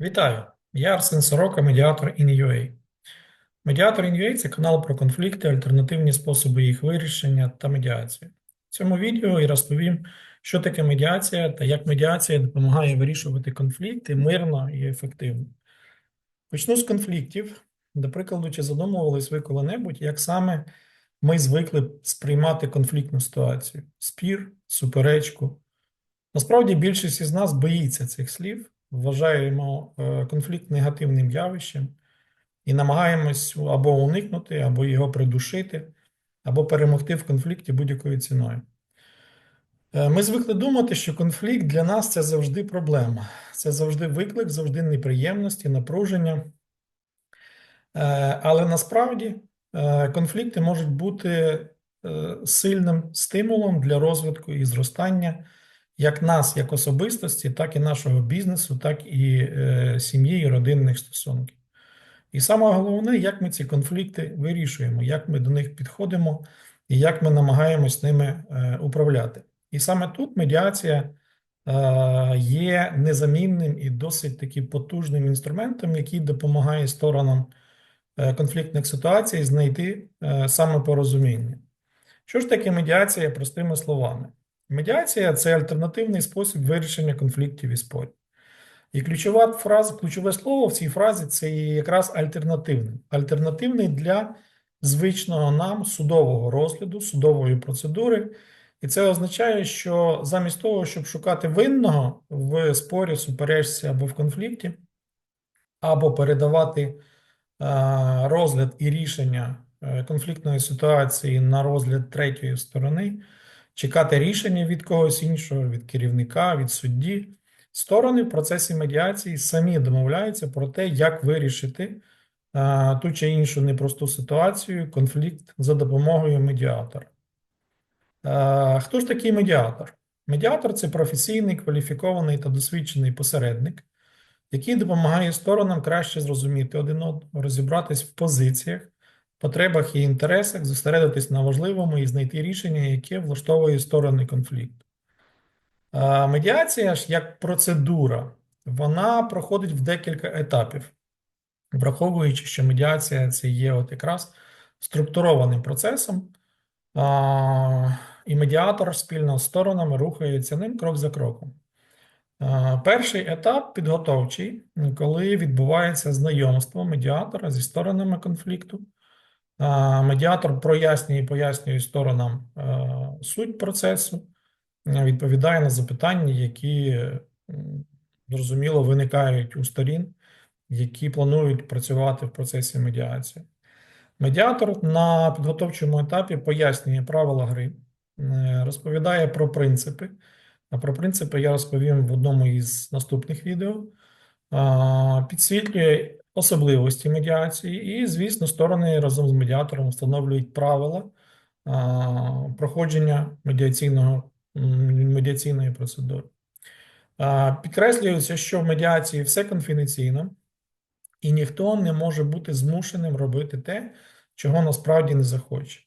Вітаю! Я Арсен Сорока, медіатор InUA. Медіатор InUA – це канал про конфлікти, альтернативні способи їх вирішення та медіацію. В цьому відео я розповім, що таке медіація та як медіація допомагає вирішувати конфлікти мирно і ефективно. Почну з конфліктів. До прикладу, чи задумувались ви коли-небудь, як саме ми звикли сприймати конфліктну ситуацію: спір, суперечку. Насправді більшість із нас боїться цих слів, вважаємо е, конфлікт негативним явищем і намагаємось або уникнути, або його придушити, або перемогти в конфлікті будь-якою ціною. Е, Ми звикли думати, що конфлікт для нас це завжди проблема, це завжди виклик, завжди неприємності, напруження. Е, Але насправді конфлікти можуть бути сильним стимулом для розвитку і зростання як нас, як особистості, так і нашого бізнесу, так і е, сім'ї і родинних стосунків. І саме головне, як ми ці конфлікти вирішуємо, як ми до них підходимо і як ми намагаємось ними е, управляти. І саме тут медіація е, є незамінним і досить таки потужним інструментом, який допомагає сторонам е, конфліктних ситуацій знайти е, самопорозуміння. Що ж таке медіація простими словами? Медіація це альтернативний спосіб вирішення конфліктів і спорів. І ключова фраза, ключове слово в цій фразі це якраз альтернативний. Альтернативний для звичного нам судового розгляду, судової процедури. І це означає, що замість того, щоб шукати винного в спорі, суперечці або в конфлікті, або передавати е, розгляд і рішення е, конфліктної ситуації на розгляд третьої сторони, чекати рішення від когось іншого, від керівника, від судді. Сторони в процесі медіації самі домовляються про те, як вирішити а, ту чи іншу непросту ситуацію, конфлікт за допомогою медіатора. А, хто ж такий медіатор? Медіатор це професійний, кваліфікований та досвідчений посередник, який допомагає сторонам краще зрозуміти один одного, розібратись в позиціях, потребах і інтересах, зосередитись на важливому і знайти рішення, яке влаштовує сторони конфлікту. Медіація ж як процедура, вона проходить в декілька етапів, враховуючи, що медіація це є от якраз структурованим процесом, і медіатор спільно з сторонами рухається ним крок за кроком. Перший етап підготовчий, коли відбувається знайомство медіатора зі сторонами конфлікту. Медіатор прояснює і пояснює сторонам суть процесу відповідає на запитання, які зрозуміло виникають у сторін, які планують працювати в процесі медіації. Медіатор на підготовчому етапі пояснює правила гри, е, розповідає про принципи. А про принципи я розповім в одному із наступних відео. Підсвітлює особливості медіації, і, звісно, сторони разом з медіатором встановлюють правила проходження медіаційного медіаційної процедури. Підкреслюється, що в медіації все конфіденційно, і ніхто не може бути змушеним робити те, чого насправді не захоче.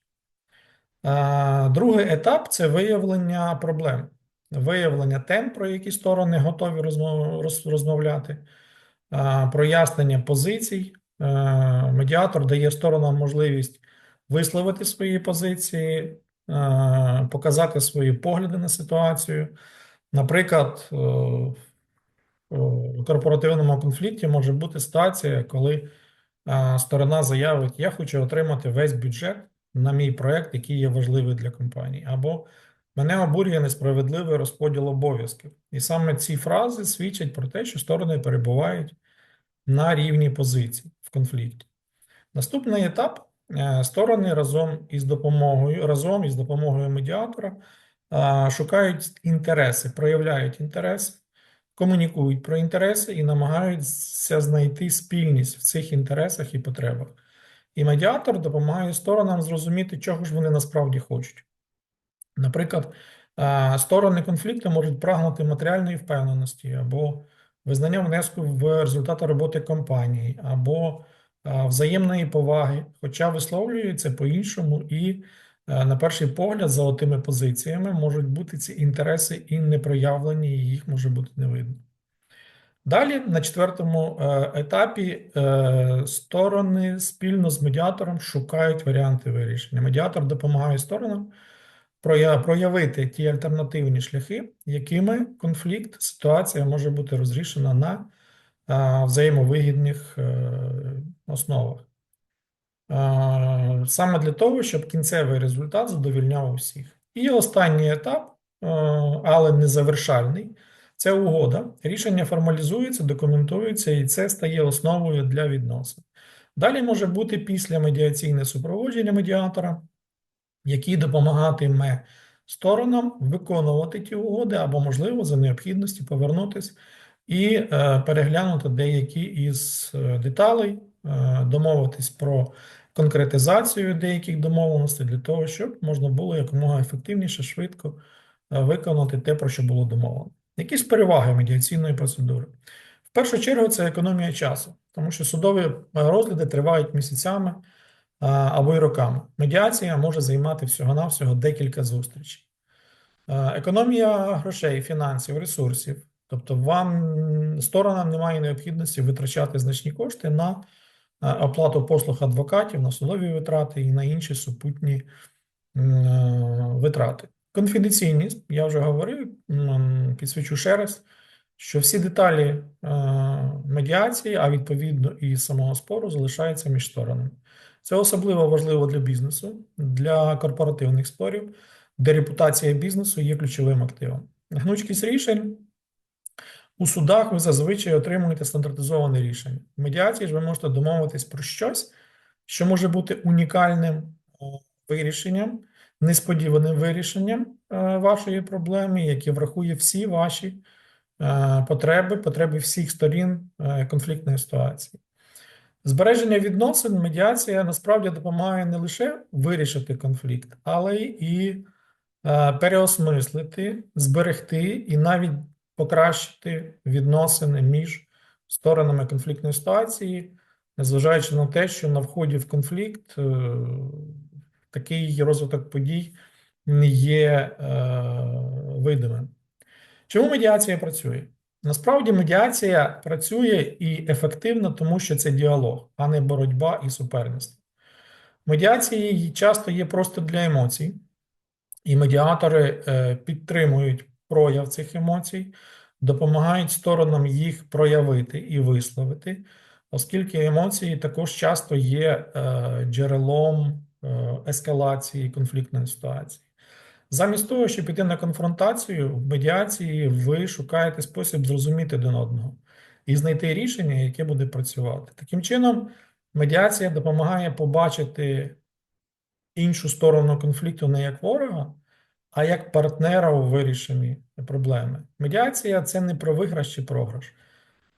Другий етап це виявлення проблем, виявлення тем, про які сторони готові розмовляти, прояснення позицій. Е, Медіатор дає сторонам можливість висловити свої позиції, е, показати свої погляди на ситуацію. Наприклад, е, в корпоративному конфлікті може бути ситуація, коли сторона заявить: Я хочу отримати весь бюджет на мій проект, який є важливий для компанії, або мене обурює несправедливий розподіл обов'язків. І саме ці фрази свідчать про те, що сторони перебувають на рівні позицій в конфлікті. Наступний етап е, сторони разом із допомогою, разом із допомогою медіатора шукають інтереси, проявляють інтереси, комунікують про інтереси і намагаються знайти спільність в цих інтересах і потребах. І медіатор допомагає сторонам зрозуміти, чого ж вони насправді хочуть. Наприклад, сторони конфлікту можуть прагнути матеріальної впевненості або визнання внеску в результати роботи компанії, або взаємної поваги, хоча висловлюється по-іншому, і на перший погляд, за отими позиціями можуть бути ці інтереси і не проявлені, і їх може бути не видно. Далі на четвертому е, етапі е, сторони спільно з медіатором шукають варіанти вирішення. Медіатор допомагає сторонам проявити ті альтернативні шляхи, якими конфлікт, ситуація може бути розрішена на взаємовигідних е, основах. Саме для того, щоб кінцевий результат задовільняв усіх. І останній етап, е, але не завершальний, це угода. Рішення формалізується, документується, і це стає основою для відносин. Далі може бути після медіаційне супроводження медіатора, який допомагатиме сторонам виконувати ті угоди, або, можливо, за необхідності повернутись і е, переглянути деякі із е, деталей, е, домовитись про конкретизацію деяких домовленостей для того, щоб можна було якомога ефективніше, швидко виконати те, про що було домовлено. Якісь переваги медіаційної процедури? В першу чергу це економія часу, тому що судові розгляди тривають місяцями або й роками. Медіація може займати всього-навсього декілька зустрічей. Економія грошей, фінансів, ресурсів. Тобто вам сторонам немає необхідності витрачати значні кошти на оплату послуг адвокатів, на судові витрати і на інші супутні е, витрати. Конфіденційність, я вже говорив, підсвічу ще раз, що всі деталі е, медіації, а відповідно і самого спору, залишаються між сторонами. Це особливо важливо для бізнесу, для корпоративних спорів, де репутація бізнесу є ключовим активом. Гнучкість рішень у судах ви зазвичай отримуєте стандартизоване рішення. В медіації ж ви можете домовитись про щось, що може бути унікальним вирішенням, несподіваним вирішенням е, вашої проблеми, яке врахує всі ваші е, потреби, потреби всіх сторін е, конфліктної ситуації. Збереження відносин, медіація насправді допомагає не лише вирішити конфлікт, але і е, переосмислити, зберегти і навіть покращити відносини між сторонами конфліктної ситуації, незважаючи на те, що на вході в конфлікт е, такий розвиток подій не є е, видимим. Чому медіація працює? Насправді медіація працює і ефективно, тому що це діалог, а не боротьба і суперництво. Медіації часто є просто для емоцій, і медіатори е, підтримують прояв цих емоцій, допомагають сторонам їх проявити і висловити, оскільки емоції також часто є е, джерелом е, ескалації конфліктної ситуації. Замість того, щоб піти на конфронтацію, в медіації ви шукаєте спосіб зрозуміти один одного і знайти рішення, яке буде працювати. Таким чином, медіація допомагає побачити іншу сторону конфлікту не як ворога, а як партнера у вирішенні проблеми. Медіація це не про виграш чи програш,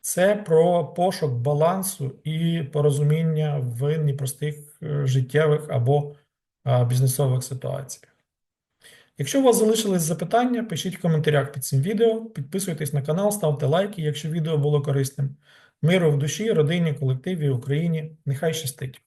це про пошук балансу і порозуміння в непростих е, життєвих або бізнесових ситуаціях. Якщо у вас залишились запитання, пишіть в коментарях під цим відео, підписуйтесь на канал, ставте лайки, якщо відео було корисним. Миру в душі, родині, колективі, Україні. Нехай щастить!